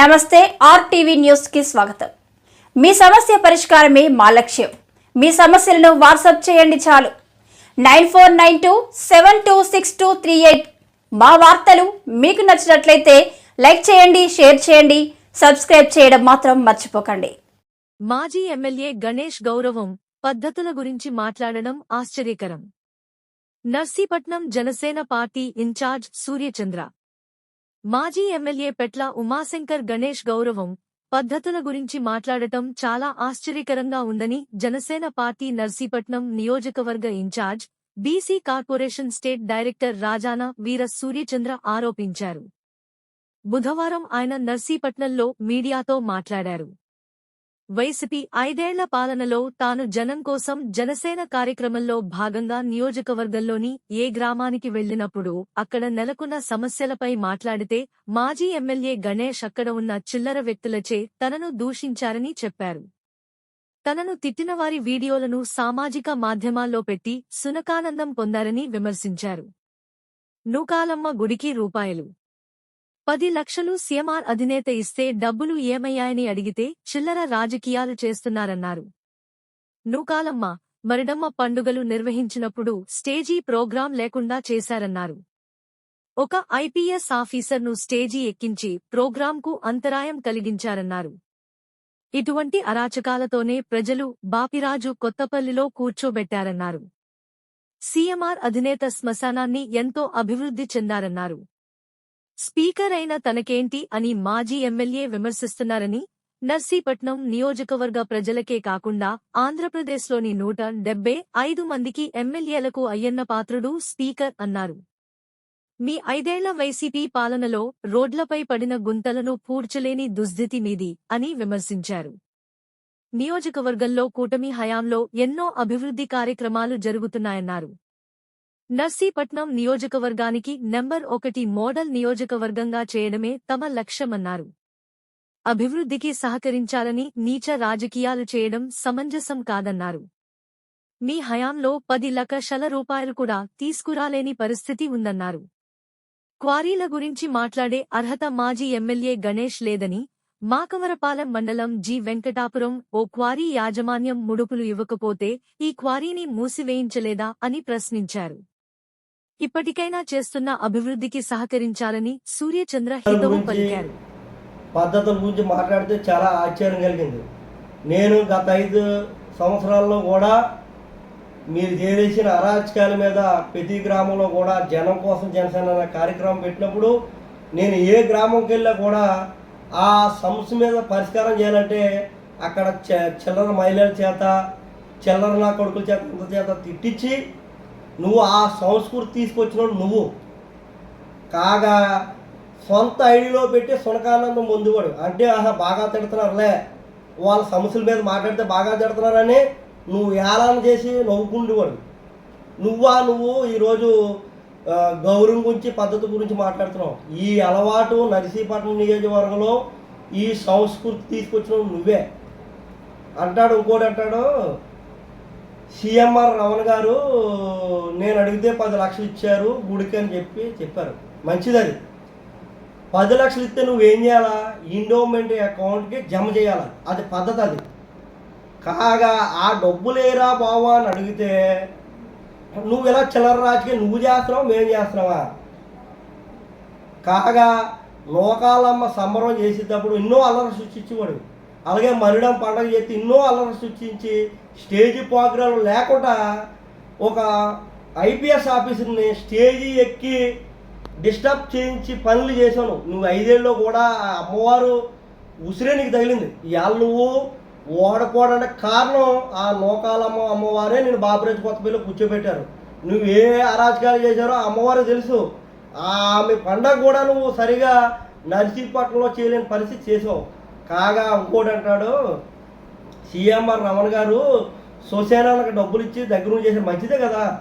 నమస్తే ఆర్టీవీ న్యూస్కి స్వాగతం. మీ సమస్య పరిష్కారమే మా లక్ష్యం. మీ సమస్యలను వాట్సాప్ చేయండి చాలు. Nine four nine two seven two six two three eight మా వార్తలు మీకు నచ్చినట్లయితే లైక్ చేయండి షేర్ చేయండి సబ్స్క్రైబ్ చేయడం మాత్రం మర్చిపోకండి. మాజీ ఎమ్మెల్యే గణేష్ గౌరవం పద్ధతుల గురించి మాట్లాడడం ఆశ్చర్యకరం. నర్సీపట్నం జనసేన పార్టీ ఇన్ఛార్జ్ సూర్యచంద్ర మాజీ ఎమ్మెల్యే పెట్ల ఉమాశంకర్ గణేష్ గౌరవం పద్ధతుల గురించి మాట్లాడటం చాలా ఆశ్చర్యకరంగా ఉందని జనసేన పార్టీ నర్సీపట్నం నియోజకవర్గ incharge BC corporation state director Rajana Veera Suryachandra ఆరోపించారు. బుధవారం ఆయన నర్సీపట్నంలో మీడియాతో మాట్లాడారు. వైసీపీ ఐదేళ్ళ పాలనలో తాను జనం కోసం జనసేన కార్యక్రమంలో భాగంగా నియోజకవర్గంలోని ఏ గ్రామానికి వెళ్ళినప్పుడు అక్కడ నెలకొన్న సమస్యలపై మాట్లాడితే మాజీ ఎమ్మెల్యే గణేష్ అక్కడ ఉన్న చిల్లర వ్యక్తులచే తనను దూషించారని చెప్పారు. తనను తిట్టినవారి వీడియోలను సామాజిక మాధ్యమాల్లో పెట్టి సునకానందం పొందారని విమర్శించారు. నూకాలమ్మ గుడికి రూపాయలు పది లక్షలు సీఎంఆర్ అధినేత ఇస్తే డబ్బులు ఏమయ్యాయని అడిగితే చిల్లర రాజకీయాలు చేస్తున్నారన్నారు. నూకాలమ్మ మరిడమ్మ పండుగలు నిర్వహించినప్పుడు స్టేజీ ప్రోగ్రాం లేకుండా చేశారన్నారు. ఒక ఐపీఎస్ ఆఫీసర్ను స్టేజీ ఎక్కించి ప్రోగ్రాంకు అంతరాయం కలిగించారన్నారు. ఇటువంటి అరాచకాలతోనే ప్రజలు బాపిరాజు కొత్తపల్లిలో కూర్చోబెట్టారన్నారు. సీఎంఆర్ అధినేత శ్మశానాన్ని ఎంతో అభివృద్ధి చెందారన్నారు. స్పీకర్ అయిన తనకేంటి అని మాజీ ఎమ్మెల్యే విమర్శిస్తున్నారని నర్సీపట్నం నియోజకవర్గ ప్రజలకే కాకుండా ఆంధ్రప్రదేశ్లోని నూట డెబ్బై ఐదు మందికి ఎమ్మెల్యేలకు అయ్యన్న పాత్రుడు స్పీకర్ అన్నారు. మీ ఐదేళ్ళ వైసీపీ పాలనలో రోడ్లపై పడిన గుంతలను పూడ్చలేని దుస్థితి మీది అని విమర్శించారు. నియోజకవర్గంలో కూటమి హయాంలో ఎన్నో అభివృద్ధి కార్యక్రమాలు జరుగుతున్నాయన్నారు. నర్సీపట్నం నియోజకవర్గానికి నెంబర్ ఒకటి మోడల్ నియోజకవర్గంగా చేయడమే తమ లక్ష్యమన్నారు. అభివృద్ధికి సహకరించాలని నీచ రాజకీయాలు చేయడం సమంజసం కాదన్నారు. మీ హయాంలో పది లక్షల రూపాయలు కూడా తీసుకురాలేని పరిస్థితి ఉందన్నారు. క్వారీల గురించి మాట్లాడే అర్హత మాజీ ఎమ్మెల్యే గణేష్ లేదని మాకవరపాలెం మండలం జి వెంకటాపురం ఓ క్వారీ యాజమాన్యం ముడుపులు ఇవ్వకపోతే ఈ క్వారీని మూసివేయించలేదా అని ప్రశ్నించారు. ఇప్పటికైనా చేస్తున్న అభివృద్ధికి సహకరించాలని సూర్యచంద్ర హితవు పలికారు. పద్ధతుల గురించి మాట్లాడితే చాలా ఆశ్చర్యం కలిగింది. నేను గత ఐదు సంవత్సరాల్లో కూడా మీరు చేసిన అరాచకాల మీద ప్రతి గ్రామంలో కూడా జనం కోసం జనసేన అనే కార్యక్రమం పెట్టినప్పుడు నేను ఏ గ్రామంకి వెళ్ళా కూడా ఆ సమస్య మీద పరిష్కారం చేయాలంటే అక్కడ చిల్లర మహిళల చేత చిల్లర నా కొడుకుల చేత చేత తిట్టించి నువ్వు ఆ సంస్కృతి తీసుకొచ్చినోడు నువ్వు. కాగా సొంత ఐడిలో పెట్టి సునకానందం ముందువాడు అంటే ఆహా బాగా తిడుతున్నారులే. వాళ్ళ సమస్యల మీద మాట్లాడితే బాగా తిడుతున్నారని నువ్వు ఏలాన చేసి నవ్వుకుండేవాడు నువ్వా నువ్వు ఈరోజు గౌరవం గురించి పద్ధతి గురించి మాట్లాడుతున్నావు. ఈ అలవాటు నరసీపట్నం నియోజకవర్గంలో ఈ సంస్కృతి తీసుకొచ్చిన నువ్వే. అంటాడు ఇంకోటి అంటాడు సిఎంఆర్ రమణ గారు నేను అడిగితే పది లక్షలు ఇచ్చారు గుడికి అని చెప్పి చెప్పారు. మంచిది అది పది లక్షలు ఇస్తే నువ్వేం చేయాలా? ఇండోమెంట్ అకౌంట్కి జమ చేయాలి? అది పద్ధతి అది. కాగా ఆ డబ్బు లేరా బావా అని అడిగితే నువ్వు ఇలా చిల్లర రాజకీయం నువ్వు చేస్తున్నావు మేము చేస్తున్నావా? కాగా లోకాలమ్మ సంబరం చేసేటప్పుడు ఎన్నో అల్లరి సృష్టించేవాడు. అలాగే మరిడం పండగ చేస్తే ఎన్నో అల్లరి సృష్టించి స్టేజీ ప్రోగ్రాం లేకుండా ఒక ఐపీఎస్ ఆఫీసర్ని స్టేజీ ఎక్కి డిస్టర్బ్ చేయించి పనులు చేశాను. నువ్వు ఐదేళ్ళలో కూడా అమ్మవారు ఉసిరే నీకు తగిలింది. ఇవాళ నువ్వు ఓడపోవడానికి కారణం ఆ నోకాలమ్మ అమ్మవారే నేను బాబురాజు కొత్తపల్లిలో కూర్చోబెట్టారు. నువ్వు ఏ అరాచకాలు చేశారో అమ్మవారు తెలుసు. ఆమె పండగ కూడా నువ్వు సరిగా నర్సీపట్నంలో చేయలేని పరిస్థితి చేసావు కాగా ఇంకోటి అంటాడు సీఎంఆర్ రమణ గారు సోసేనాలకు డబ్బులు ఇచ్చి దగ్గర చేశారు. మంచిదే కదా.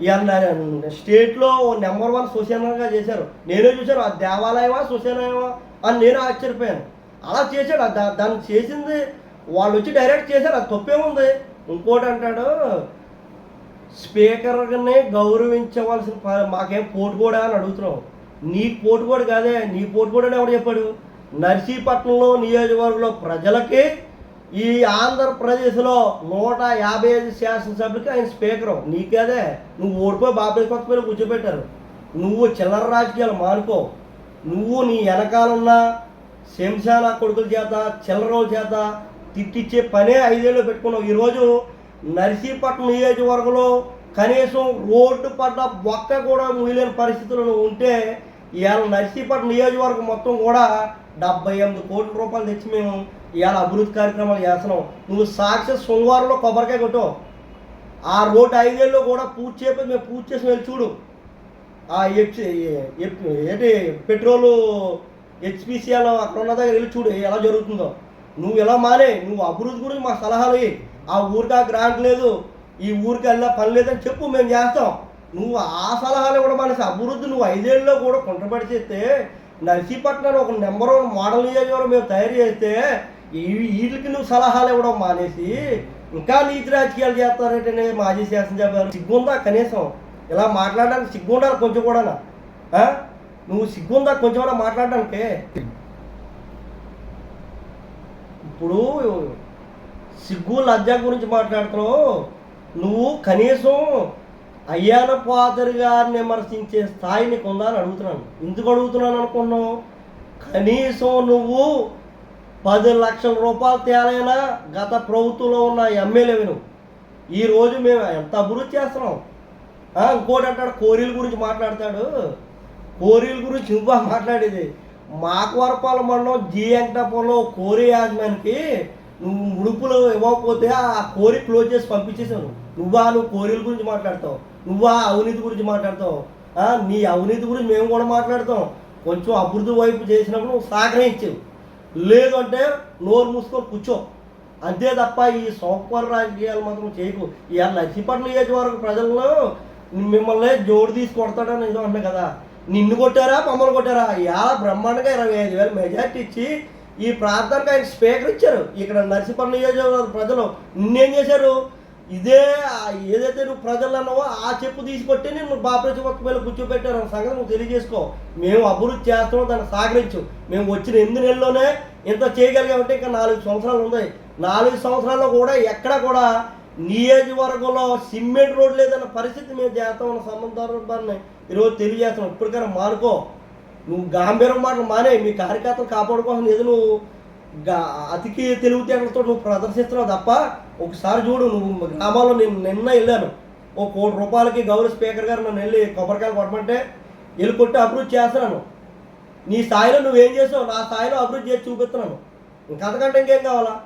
ఇవాళ స్టేట్లో నెంబర్ వన్ సోసేనర్గా చేశారు. నేనే చూశాను ఆ దేవాలయమా సోసేనాయమా అని నేను ఆశ్చర్యపోయాను. అలా చేశాడు దా- దాన్ని చేసింది వాళ్ళు వచ్చి డైరెక్ట్ చేశారు అది తప్పేముంది ఇంకోటి అంటాడు స్పీకర్ని గౌరవించవలసిన మాకేం పోటుకోడా అని అడుగుతున్నాం నీ పోటుకోడు కాదే నీ పోటుకోడని ఎవడు చెప్పాడు? నర్సీపట్నంలో నియోజకవర్గంలో ప్రజలకి ఈ ఆంధ్రప్రదేశ్లో నూట యాభై ఐదు శాసనసభ్యులకి ఆయన స్పీకరు. నీకేదే నువ్వు ఓడిపోయి బాబాయ్ కొత్త పేరు కూర్చోబెట్టారు. నువ్వు చిల్లర రాజకీయాలు మానుకో. నువ్వు నీ వెనకాలన్న శంశాన కొడుకుల చేత చిల్లరోల చేత తిట్టిచ్చే పనే ఐదేళ్ళు పెట్టుకున్నావు. ఈరోజు నర్సీపట్నం నియోజకవర్గంలో కనీసం రోడ్డు పడ్డ బొక్క కూడా ముగిలేని పరిస్థితుల్లో ఉంటే ఇవాళ నర్సీపట్నం నియోజకవర్గం మొత్తం కూడా డెబ్బై ఎనిమిది కోట్ల రూపాయలు తెచ్చి మేము ఇవాళ అభివృద్ధి కార్యక్రమాలు చేస్తున్నాం. నువ్వు సాక్షి సోమవారంలో కొబ్బరికాయ కొట్టావు ఆ రోడ్డు ఐదేళ్ళు కూడా పూజ చేయకపోతే మేము పూజ చేసి వెళ్ళి చూడు. ఆ ఏంటి పెట్రోలు హెచ్పిసిఎల్ అక్కడ ఉన్న దగ్గర వెళ్ళి చూడు ఎలా జరుగుతుందో. నువ్వు ఎలా మానే నువ్వు అభివృద్ధి గురించి మా సలహాలు ఆ ఊరికి ఆ గ్రాంట్ లేదు ఈ ఊరికి వెళ్ళా పని లేదని చెప్పు మేము చేస్తాం. నువ్వు ఆ సలహాలు కూడా మనసి అభివృద్ధి నువ్వు ఐదేళ్ళలో కూడా కుంటపడి చేస్తే నర్సీపట్నం ఒక నెంబర్ వన్ మోడల్ నియోజకవర్గం మేము తయారు చేస్తే వీటికి నువ్వు సలహాలు ఇవ్వడం మానేసి ఇంకా నీతి రాజకీయాలు చేస్తారంటే మాజీ శాసనసభ సిగ్గుందా కనీసం? ఇలా మాట్లాడడానికి సిగ్గుండాలి కొంచెం కూడా నువ్వు సిగ్గుందా కొంచెం కూడా మాట్లాడడానికి? ఇప్పుడు సిగ్గు లజ్జ గురించి మాట్లాడుతున్నావు. నువ్వు కనీసం అయ్యాన పాదరి గారిని విమర్శించే స్థాయి నీకు ఉందా అని అడుగుతున్నాను. ఎందుకు అడుగుతున్నాను అనుకున్నావు? కనీసం నువ్వు పది లక్షల రూపాయలు తేలైనా గత ప్రభుత్వంలో ఉన్న ఎమ్మెల్యేవి నువ్వు ఈరోజు మేము ఎంత అభివృద్ధి చేస్తున్నాం? ఇంకోటి అంటాడు కోరీల గురించి మాట్లాడతాడు. కోరీల గురించి నువ్వా మాట్లాడేది? మాకవరపాల మండలం జీ వెంకటాపురంలో కోరి యాజమానికి నువ్వు ముడుపులు ఇవ్వకపోతే ఆ కోరి క్లోజ్ చేసి పంపించేసాను నువ్వా నువ్వు కోరిల గురించి మాట్లాడతావు? నువ్వా అవినీతి గురించి మాట్లాడతావు? నీ అవినీతి గురించి మేము కూడా మాట్లాడతాం. కొంచెం అభివృద్ధి వైపు చేసినప్పుడు నువ్వు సహకరించావు లేదు అంటే నోరు మూసుకొని కూర్చో. అంతే తప్ప ఈ సోమవారం రాజకీయాలు మాత్రం చేయకు. ఇవాళ లక్ష్మీపట్నం నియోజకవర్గ ప్రజలను మిమ్మల్ని జోడు తీసి కొడతాడని ఏదో కదా. నిన్ను కొట్టారా? మమ్మల్ని కొట్టారా? ఇవాళ బ్రహ్మాండంగా ఇరవై ఐదు వేల మెజార్టీ ఇచ్చి ఈ ప్రాంతానికి ఆయన స్పీకర్ ఇచ్చారు. ఇక్కడ నర్సిపల్లి నియోజకవర్గ ప్రజలు నిన్నేం చేశారు? ఇదే ఏదైతే నువ్వు ప్రజలు అన్నావో ఆ చెప్పు తీసుకొట్టి నేను బాపరేజ్ పక్క మీద కూర్చోబెట్టారు ఆ సంగతి నువ్వు తెలియజేసుకో. మేము అభివృద్ధి చేస్తాం దాన్ని సహకరించు. మేము వచ్చిన ఎనిమిది నెలల్లోనే ఇంత చేయగలిగామంటే ఇంకా నాలుగు సంవత్సరాలు ఉన్నాయి. నాలుగు సంవత్సరాల్లో కూడా ఎక్కడ కూడా నియోజకవర్గంలో సిమెంట్ రోడ్ లేదన్న పరిస్థితి మేము చేస్తామన్న సంబంధాన్ని ఈరోజు తెలియజేస్తున్నాం. ఇప్పటికైనా మానుకో. నువ్వు గాంభీరం మాటలు మానే మీ కార్యకర్తలు కాపాడుకోవాలని ఏదో నువ్వు గా- అతికి తెలివితేటలతో నువ్వు ప్రదర్శిస్తున్నావు తప్ప ఒకసారి చూడు నువ్వు గ్రామాల్లో నేను నిన్న వెళ్ళాను. ఓ కోటి రూపాయలకి గౌరవ స్పీకర్ గారు నన్ను వెళ్ళి కొబ్బరికాయలు కొట్టమంటే వెళ్ళి కొట్టి అభివృద్ధి చేస్తున్నాను. నీ స్థాయిలో నువ్వేం చేసావు? నా స్థాయిలో అభివృద్ధి చేసి చూపిస్తున్నాను. ఇంకంతకంటే ఇంకేం కావాలా?